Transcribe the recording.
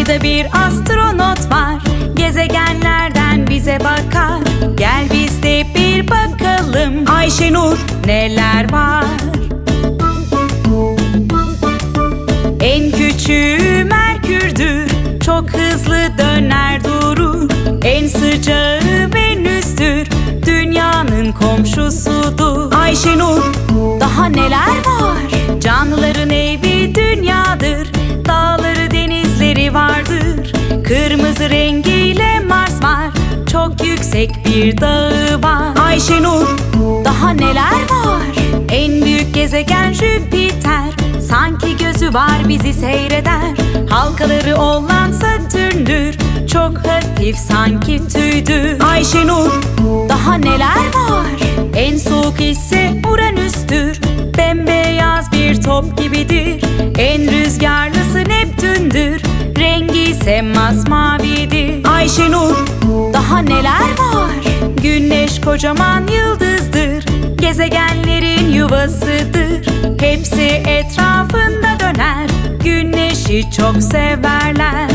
Ayda bir astronot var. Gezegenlerden bize bakar. Gel biz de bir bakalım. Ayşenur neler var? En küçüğü Merkür'dür. Çok hızlı döner durur. En sıcağı Venüs'tür. Dünyanın komşusudur. Ayşenur daha neler var? Canlıların rengiyle Mars var. Çok yüksek bir dağı var. Ayşenur daha neler var? En büyük gezegen Jüpiter. Sanki gözü var bizi seyreder. Halkaları olan Satürn'dür Çok hafif sanki tüydür Ayşenur daha neler var? En soğuk ise Uranüs'tür. Bembeyaz bir top gibidir masmavidir Ayşenur. Daha neler var? Güneş kocaman yıldızdır. Gezegenlerin yuvasıdır. Hepsi etrafında döner. Güneşi çok severler